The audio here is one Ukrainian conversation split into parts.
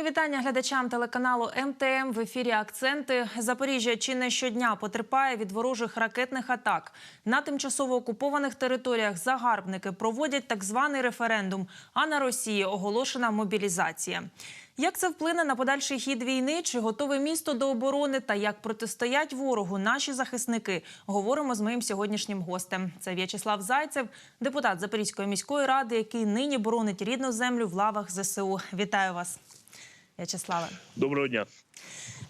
Мої вітання глядачам телеканалу МТМ в ефірі Акценти. Запоріжжя чи не щодня потерпає від ворожих ракетних атак. На тимчасово окупованих територіях загарбники проводять так званий референдум. А на Росії оголошена мобілізація. Як це вплине на подальший хід війни? Чи готове місто до оборони та як протистоять ворогу наші захисники? Говоримо з моїм сьогоднішнім гостем. Це В'ячеслав Зайцев, депутат Запорізької міської ради, який нині боронить рідну землю в лавах ЗСУ. Вітаю вас, В'ячеславе. Доброго дня.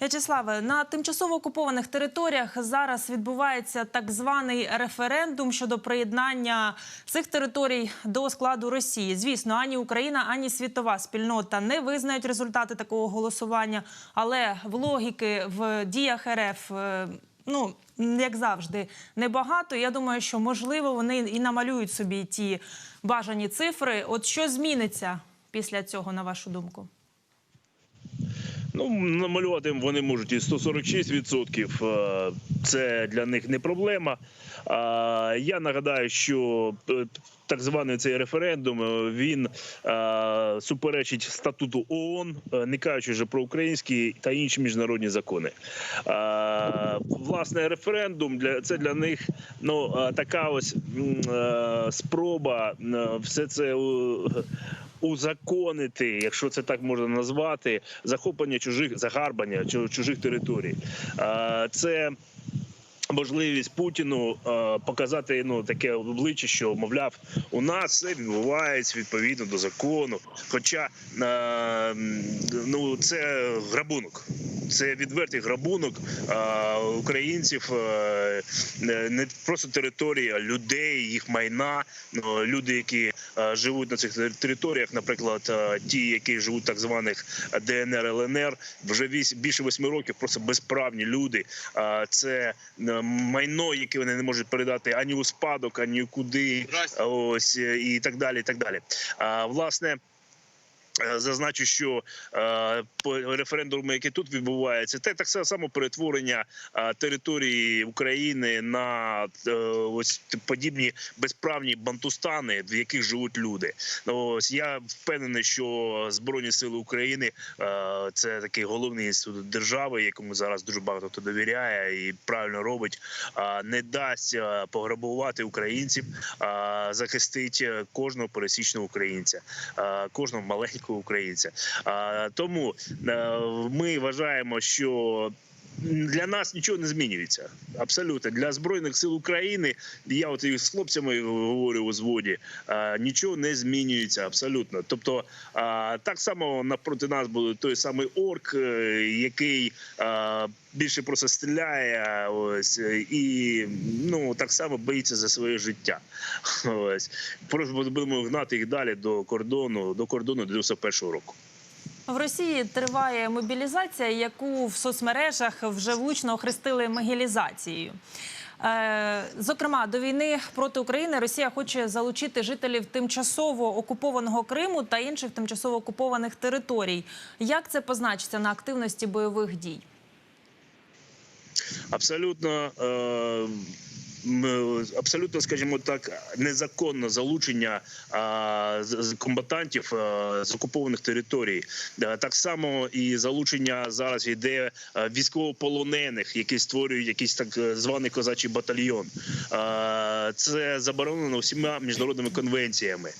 В'ячеславе, на тимчасово окупованих територіях зараз відбувається так званий референдум щодо приєднання цих територій до складу Росії. Звісно, ані Україна, ані світова спільнота не визнають результати такого голосування, але в логіки в діях РФ. е, Ну, як завжди, небагато. Я думаю, що можливо вони і намалюють собі ті бажані цифри. От що зміниться після цього, на вашу думку? Ну намалювати вони можуть і 146%. е, Це для них не проблема. Я нагадаю, що е, так званий цей референдум е, він суперечить статуту ООН, не кажучи вже про українські та інші міжнародні закони. Власне, референдум для це для них ну така ось спроба все це. Узаконити, якщо це так можна назвати, захоплення чужих загарбання чу- чужих територій. Це можливість Путіну е, показати ну таке обличчя, що мовляв, у нас все відбувається відповідно до закону. Хоча е, ну це грабунок. Це відвертий грабунок е, українців, не просто територія людей, їх майна. Ну, люди, які живуть на цих територіях, наприклад, ті, які живуть так званих ДНР, ЛНР, вже більше восьми років просто безправні люди. Це майно, яке вони не можуть передати ані у спадок, ані куди. Ось і так далі. І так далі. А, власне. Е, Зазначу, що е, по референдуму, який тут відбувається, це так само перетворення е, території України на ось подібні безправні бантустани, в яких живуть люди. Ось я впевнений, що Збройні сили України це такий головний інститут держави, якому зараз дуже багато хто довіряє і правильно робить. Не дасть пограбувати українців, захистить кожного пересічного українця, кожного маленького українця. А, Тому е, ми вважаємо, що. Для нас нічого не змінюється. Абсолютно для збройних сил України. Я от і з хлопцями говорю у зводі. Нічого не змінюється абсолютно. Тобто, так само напроти нас буде той самий орк, е, який більше просто стріляє. Ось і ну так само боїться за своє життя. Ось просто будемо гнати їх далі до кордону, до кордону 91-го року. В Росії триває мобілізація, яку в соцмережах вже влучно охрестили могилізацією. Е, Зокрема, до війни проти України Росія хоче залучити жителів тимчасово окупованого Криму та інших тимчасово окупованих територій. Як це позначиться на активності бойових дій? абсолютно. Е, Абсолютно, скажімо так, незаконне залучення комбатантів з окупованих територій. Так само і залучення зараз йде військовополонених, які створюють якийсь так е, званий козачий батальйон. Це заборонено всіма міжнародними конвенціями.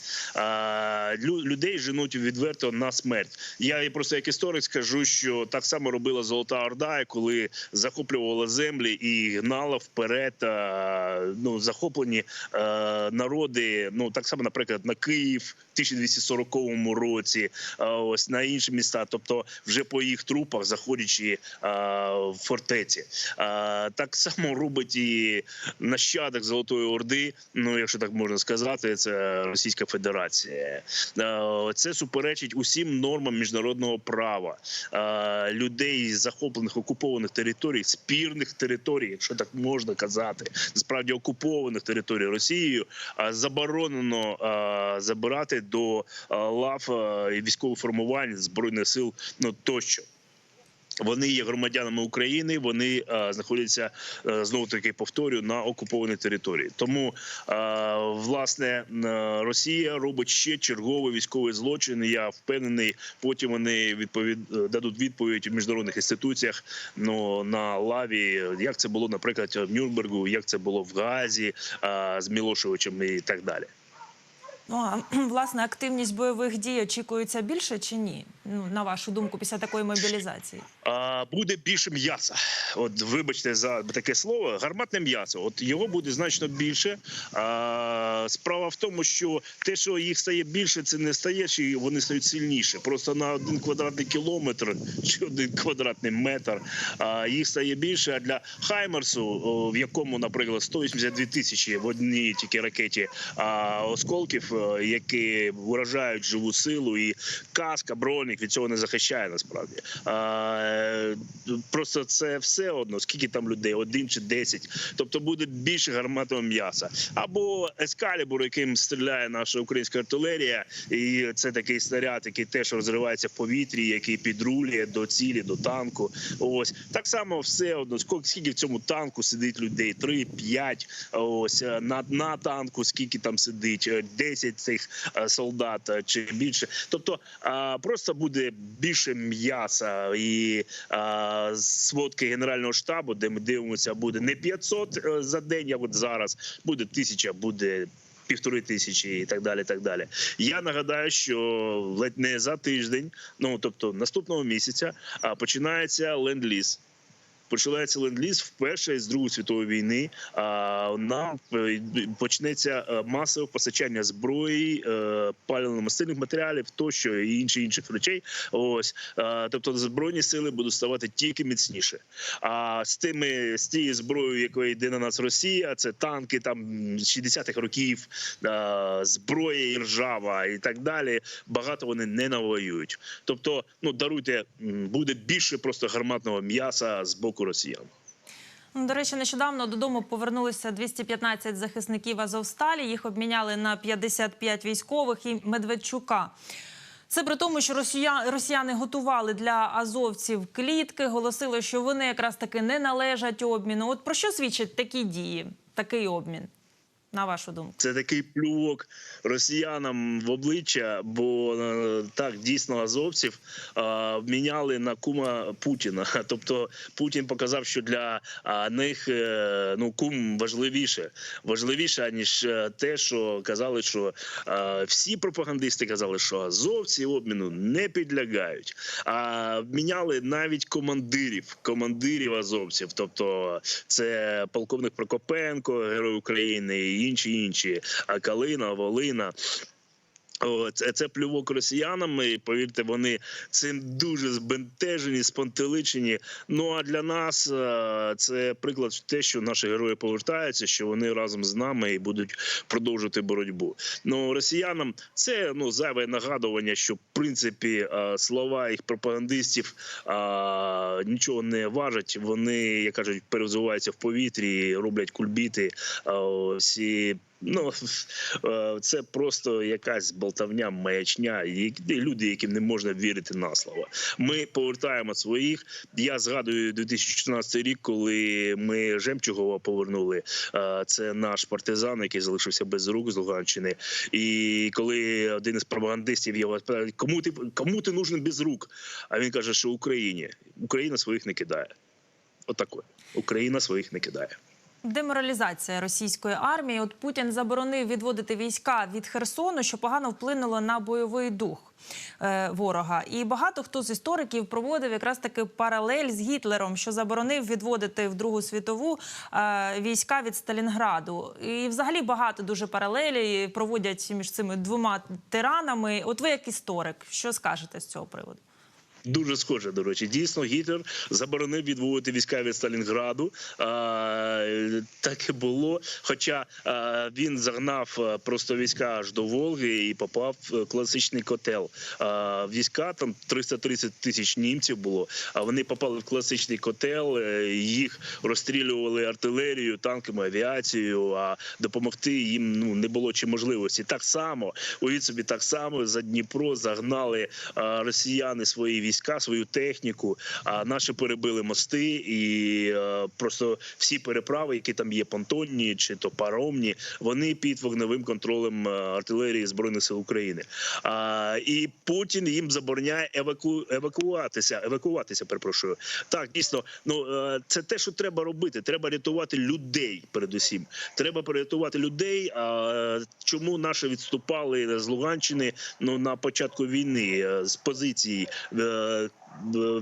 Лю- Людей женуть відверто на смерть. Я просто як історик скажу, що так само робила Золота Орда, коли захоплювала землі і гнала вперед ну, захоплені е, народи. Ну так само, наприклад, на Київ в 1240 році, е, ось на інші міста, тобто вже по їх трупах заходячи е, в фортеці. Е, Так само робить і нащадок Золотої Орди. Ну, якщо так можна сказати, це Російська Федерація. Е, Це суперечить усім нормам міжнародного права Е, людей з захоплених окупованих територій, спірних територій, якщо так можна казати, справді окупованих територій Росією, заборонено забирати до лав військових формувань збройних сил, ну тощо. Вони є громадянами України, вони е, знаходяться е, знову таки повторюю на окупованій території. Тому е, власне Росія робить ще черговий військовий злочин. Я впевнений, потім вони відповід дадуть відповідь в міжнародних інституціях. Ну на лаві, як це було, наприклад, в Нюрнбергу, як це було в Газі е, з Мілошевичем і так далі. Ну а власне активність бойових дій очікується більше чи ні? Ну на вашу думку, після такої мобілізації? А, буде більше м'яса. От вибачте за таке слово, гарматне м'ясо. От його буде значно більше. А, справа в тому, що те, що їх стає більше, це не стає, чи вони стають сильніше. Просто на один квадратний кілометр чи один квадратний метр а, їх стає більше. А для Хаймерсу, в якому, наприклад, 182 тисячі в одній тільки ракеті а, осколків, які вражають живу силу, і каска, бронік від цього не захищає насправді. Е, просто це все одно, скільки там людей, один чи десять. Тобто буде більше гарматного м'яса. Або ескалібур, яким стріляє наша українська артилерія, і це такий снаряд, який теж розривається в повітрі, який підрулює до цілі, до танку. Ось так само все одно. Скільки, в цьому танку сидить людей? Три, п'ять. Ось е, на, на танку, скільки там сидить, е, 10 цих е, солдат е, чи більше. Тобто просто буде більше м'яса і сводки генерального штабу, де ми дивимося, буде не 500 е, за день, як от зараз, буде тисяча, буде. Півтори тисячі і так далі. так далі. Я нагадаю, що ледь не за тиждень, ну тобто наступного місяця, починається ленд-ліз. Починається ленд-ліз вперше з Другої світової війни. А нам е, почнеться е, масове постачання зброї, е, паливно-мастильних матеріалів, тощо і інші інших речей. Ось тобто збройні сили будуть ставати тільки міцніше. А з тими з тією зброєю, якою йде на нас Росія, це танки там 60-х років, зброя і ржава і так далі. Багато вони не навоюють. Тобто, ну даруйте, буде більше просто гарматного м'яса з боку росіян. Ну, До речі, нещодавно додому повернулися 215 захисників Азовсталі. Їх обміняли на 55 військових і Медведчука. Це при тому, що росіяни готували для азовців клітки, голосили, що вони якраз таки не належать обміну. От про що свідчать такі дії, такий обмін, на вашу думку? Це такий плювок росіянам в обличчя, бо е, так дійсно азовців е, міняли на кума Путіна. Тобто Путін показав, що для е, них ну кум важливіше, важливіше ніж е, те, що казали, що е, всі пропагандисти казали, що азовці обміну не підлягають. А міняли навіть командирів, командирів азовців. Тобто це полковник Прокопенко, герой України, інші інші, а Калина, Волина. Це, це плювок росіянам. І повірте, вони цим дуже збентежені, спонтеличені. Ну а для нас е, це приклад те, що наші герої повертаються, що вони разом з нами і будуть продовжувати боротьбу. Ну росіянам це ну зайве нагадування, що в принципі е, слова їх пропагандистів е, нічого не важать. Вони як кажуть, перевзуваються в повітрі, роблять кульбіти. е, Ось і Ну е, це просто якась болтавня, маячня, і люди, яким не можна вірити на слово. Ми повертаємо своїх. Я згадую 2014 рік, коли ми Жемчугова повернули. Е, Це наш партизан, який залишився без рук з Луганщини. І коли один із пропагандистів його питає, кому ти кому ти нужен без рук? А він каже, що Україні Україна своїх не кидає. Отако. Україна своїх не кидає. Деморалізація російської армії. От Путін заборонив відводити війська від Херсону, що погано вплинуло на бойовий дух е, ворога. І багато хто з істориків проводив якраз таки паралель з Гітлером, що заборонив відводити в Другу світову е, війська від Сталінграду. І взагалі багато дуже паралелі проводять між цими двома тиранами. От ви як історик, що скажете з цього приводу? Дуже схоже, до речі. Дійсно, Гітлер заборонив відводити війська від Сталінграду. Так і було. Хоча він загнав просто війська аж до Волги і попав в класичний котел. Війська там 330 тисяч німців було. А вони попали в класичний котел. е, Їх розстрілювали артилерією, танками, авіацією. А допомогти їм ну не було чи можливості. Так само уявіть собі, так само за Дніпро загнали росіяни свої війська війська, свою техніку. А наші перебили мости, і е, просто всі переправи, які там є, понтонні чи то паромні, вони під вогневим контролем е, артилерії збройних сил України. А, і Путін їм забороняє еваку... евакуатися. Евакуватися, перепрошую. Так, дійсно, ну е, це те, що треба робити. Треба рятувати людей. Передусім, треба порятувати людей. А чому наші відступали з Луганщини ну на початку війни з позиції? Е,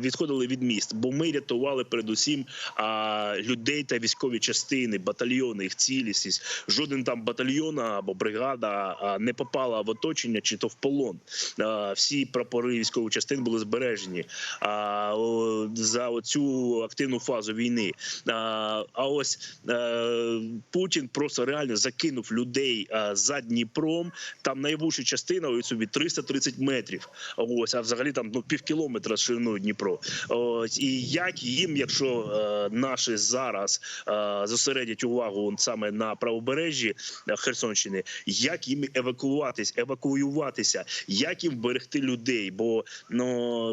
Відходили від міст, бо ми рятували передусім а, людей та військові частини, батальйони, їх цілісність. Жоден там батальйон або бригада а, не попала в оточення чи то в полон. А, всі прапори військових частин були збережені а, за оцю активну фазу війни. А, а ось е, Путін просто реально закинув людей а, за Дніпром. Там найвужча частина ось собі 330 метрів. Ось, а взагалі там ну пів кілометра шириною Дніпро. Ось і як їм, якщо е, наші зараз е, зосередять увагу саме на правобережжі е, Херсонщини, як їм евакуюватись, евакуюватися, як їм берегти людей? Бо ну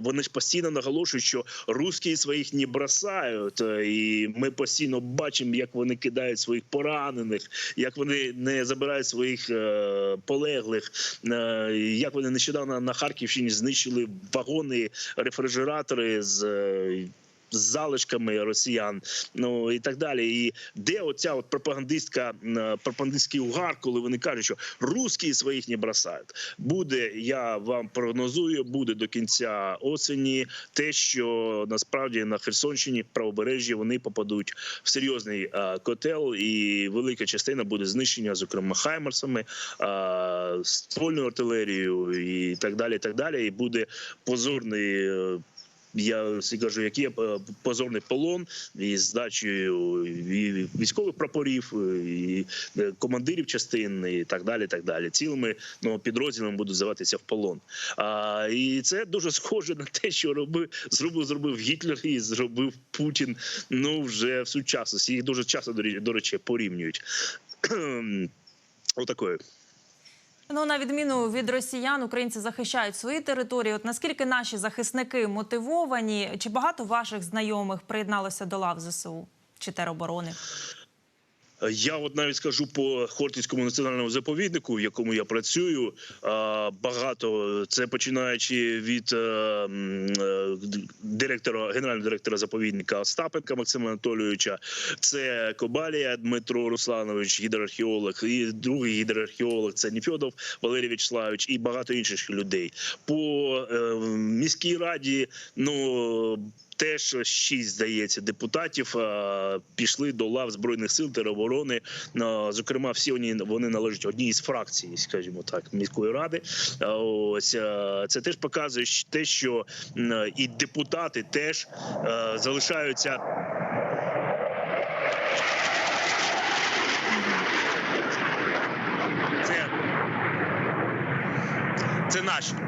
вони ж постійно наголошують, що русські своїх не бросають, і ми постійно бачимо, як вони кидають своїх поранених, як вони не забирають своїх полеглих, як вони нещодавно на Харківщині знищили вагони, рефрижератори з. З залишками росіян, ну і так далі. І де оця от пропагандистська е, пропагандистський угар, коли вони кажуть, що русські своїх не бросають. Буде я вам прогнозую, буде до кінця осені те, що насправді на Херсонщині правобережжі вони попадуть в серйозний е, котел, і велика частина буде знищення, зокрема хаймерсами, е, ствольною артилерією і так далі. І так далі. І буде позорний. Е, я всі кажу, який є е, позорний полон із здачею військових прапорів, і е, командирів частин, і так далі. так далі. Цілими ну, підрозділами будуть здаватися в полон. А, і це дуже схоже на те, що робив зробив, зробив Гітлер і зробив Путін. Ну вже в сучасності. Їх дуже часто до речі порівнюють. Отакою. Ну, на відміну від росіян, українці захищають свої території. От наскільки наші захисники мотивовані? Чи багато ваших знайомих приєдналося до лав ЗСУ чи тероборони? Я от навіть скажу по Хортицькому національному заповіднику, в якому я працюю. Багато це починаючи від е, е, директора, генерального директора заповідника Остапенка Максима Анатолійовича. Це Кобалія Дмитро Русланович, гідроархеолог, і другий гідроархеолог це Ніфьодов Валерій Вячеславович і багато інших людей. По е, міській раді, ну. Теж шість здається депутатів е, пішли до лав збройних сил тероборони. Е, Зокрема, всі вони вони належать одній із фракцій, скажімо так, міської ради. Е, Ось це теж показує те, що і депутати теж залишаються. Це, це наші.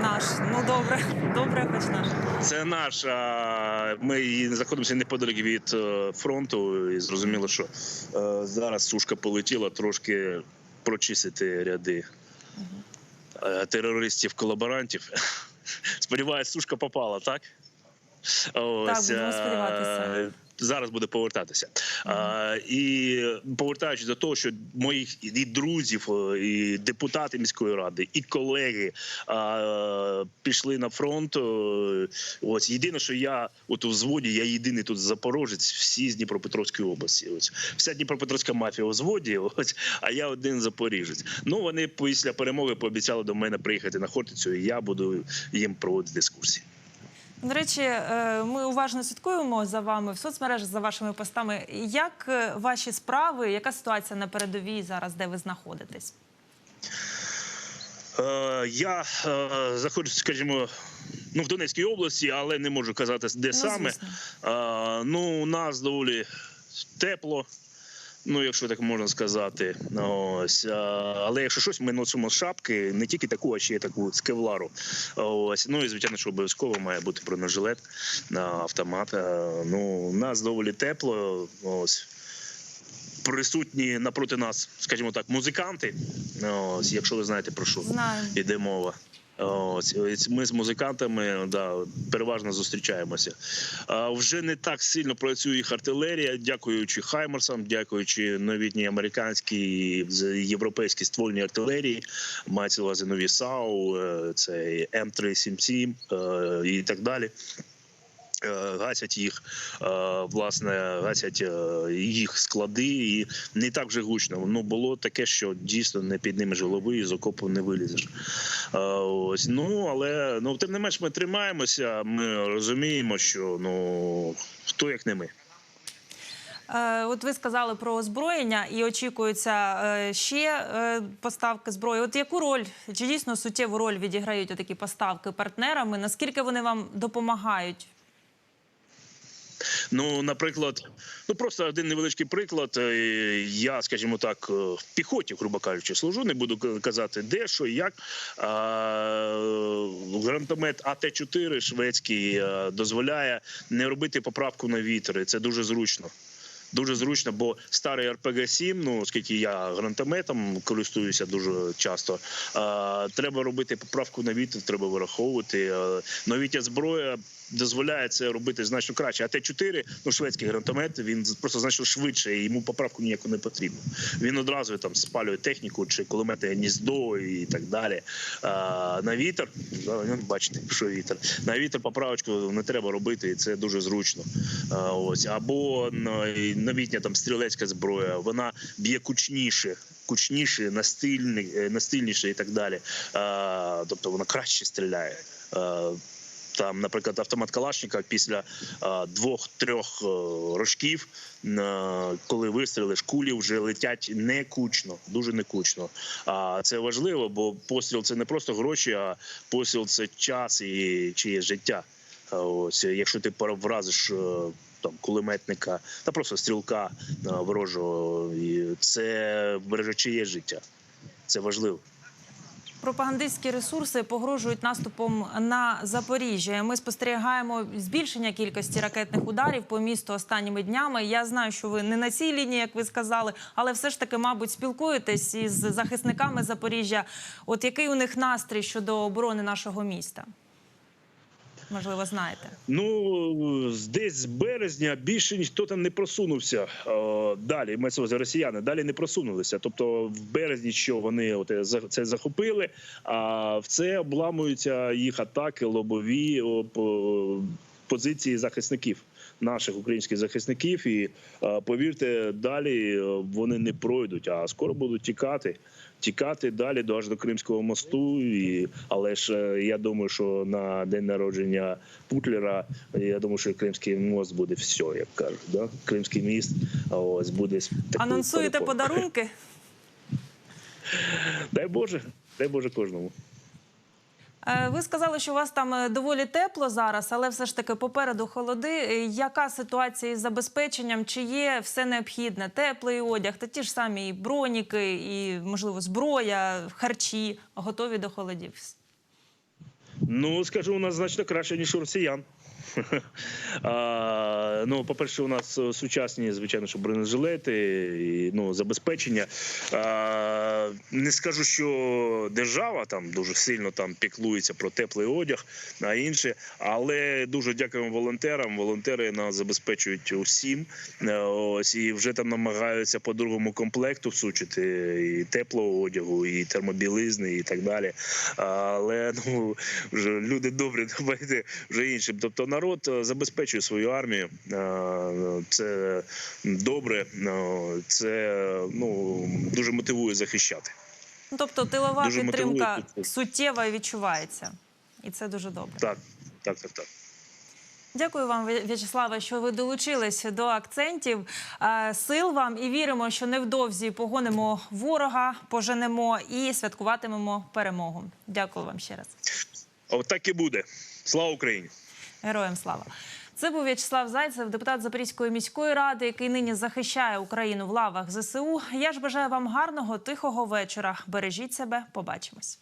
Наш ну добре, добре, хоч наш. Це наш. а, Ми знаходимося неподалік від е, фронту, і зрозуміло, що е, зараз сушка полетіла трошки прочистити ряди е, терористів-колаборантів. Сподіваюсь, сушка попала, так? Ось, будемо е, сподіватися. Зараз буде повертатися. А, і повертаючись до того, що моїх і друзів, і депутати міської ради, і колеги а, пішли на фронт. Ось єдине, що я от у взводі, я єдиний тут запорожець, всі з Дніпропетровської області. Ось вся Дніпропетровська мафія у взводі. Ось, а я один запоріжець. Ну вони після перемоги пообіцяли до мене приїхати на Хортицю, і я буду їм проводити дискусії. До речі, е, ми уважно слідкуємо за вами в соцмережах за вашими постами. Як е, ваші справи? Яка ситуація на передовій зараз, де ви знаходитесь? Е, Я знаходжусь, скажімо, ну в Донецькій області, але не можу казати, де саме. звісно. Е, Ну, у нас доволі тепло. Ну, якщо так можна сказати, ось але якщо щось, ми носимо шапки, не тільки таку, а ще й таку з кевлару. Ось ну і звичайно, що обов'язково має бути бронежилет, е, автомат. Ну, у нас доволі тепло. Ось присутні напроти нас, скажімо так, музиканти. Ось, якщо ви знаєте про що Знаю. йде мова. Ось ми з музикантами да, переважно зустрічаємося. Вже не так сильно працює їх артилерія, дякуючи Хаймерсам, дякуючи новітній американській європейській ствольній артилерії. Мається увазі нові САУ, е, це М377 е, і так далі. Е, Гасять їх, е, власне, гасять е, їх склади, і не так вже гучно. Ну було таке, що дійсно не піднімеш голови і з окопу не вилізеш. Ось ну але ну тим не менш ми тримаємося. Ми розуміємо, що ну хто як не ми. От ви сказали про озброєння і очікуються е, ще поставки зброї. От яку роль чи дійсно суттєву роль відіграють такі поставки партнерами? Наскільки вони вам допомагають? Ну, наприклад, ну просто один невеличкий приклад. Е, Я, скажімо так, е, в піхоті, грубо кажучи, служу. Не буду казати, де що і як. А, Гранатомет АТ-4 шведський е, дозволяє не робити поправку на вітер. Це дуже зручно. Дуже зручно, бо старий РПГ-7, ну оскільки я гранатометом користуюся дуже часто. А, треба робити поправку на вітер, треба вираховувати. А, новітня зброя дозволяє це робити значно краще. А Т-4, ну шведський гранатомет, він просто значно швидше, і йому поправку ніяку не потрібно. Він одразу там спалює техніку чи кулемети гніздо і так далі. А, на вітер, ну, бачите, що вітер. На вітер поправочку не треба робити, і це дуже зручно. А, ось або новітня там стрілецька зброя, вона б'є кучніше. Кучніше, настильні, е, настильніше і так далі. А, тобто вона краще стріляє. А, там, наприклад, автомат Калашника після двох-трьох е, рожків, е, коли вистрілиш, кулі вже летять не кучно, дуже не кучно. А це важливо, бо постріл це не просто гроші, а постріл це час і чиє життя. Ось якщо ти вразиш. е, Там кулеметника та просто стрілка ворожого, це береже чиє життя. Це важливо. Пропагандистські ресурси погрожують наступом на Запоріжжя. Ми спостерігаємо збільшення кількості ракетних ударів по місту останніми днями. Я знаю, що ви не на цій лінії, як ви сказали, але все ж таки, мабуть, спілкуєтесь із захисниками Запоріжжя. От який у них настрій щодо оборони нашого міста? Можливо, знаєте. Ну десь з березня більше ніхто там не просунувся е, далі. Ми росіяни далі не просунулися. Тобто, в березні, що вони от е, це захопили, а в це обламуються їх атаки, лобові по- позиції захисників. Наших українських захисників, і е, повірте, далі вони не пройдуть, а скоро будуть тікати, тікати далі до аж до Кримського мосту. І, але ж е, я думаю, що на день народження Путлера, я думаю, що Кримський мост буде все, як кажуть. Да? Кримський міст ось буде Анонсуєте подарунки? Дай Боже, дай Боже кожному. Е, Ви сказали, що у вас там е, доволі тепло зараз, але все ж таки попереду холоди. Е, Яка ситуація із забезпеченням? Чи є все необхідне? Теплий одяг, та ті ж самі і броніки, і можливо зброя, харчі готові до холодів? Ну, скажу, у нас значно краще, ніж у росіян. А, ну, по-перше, у нас е, сучасні, звичайно, що бронежилети, і, ну, забезпечення. А, не скажу, що держава там дуже сильно там піклується про теплий одяг, а інше, але дуже дякуємо волонтерам. Волонтери нас забезпечують усім. Е, Ось і вже там намагаються по другому комплекту всучити і теплого одягу, і термобілизни, і так далі. Але ну вже люди добрі, давайте вже іншим. Тобто народ е, забезпечує свою армію. Е, Це добре, е, це ну дуже мотивує захищати. Ну, тобто тилова Дуже підтримка тут. суттєва відчувається. І це дуже добре. Так, так, так, так. Дякую вам, В'я- В'ячеславе, що ви долучились до акцентів. Сил вам і віримо, що невдовзі погонимо ворога, поженемо і святкуватимемо перемогу. Дякую вам ще раз. Отак і буде. Слава Україні! Героям слава. Це був В'ячеслав Зайцев, депутат Запорізької міської ради, який нині захищає Україну в лавах ЗСУ. Я ж бажаю вам гарного, тихого вечора. Бережіть себе. Побачимось.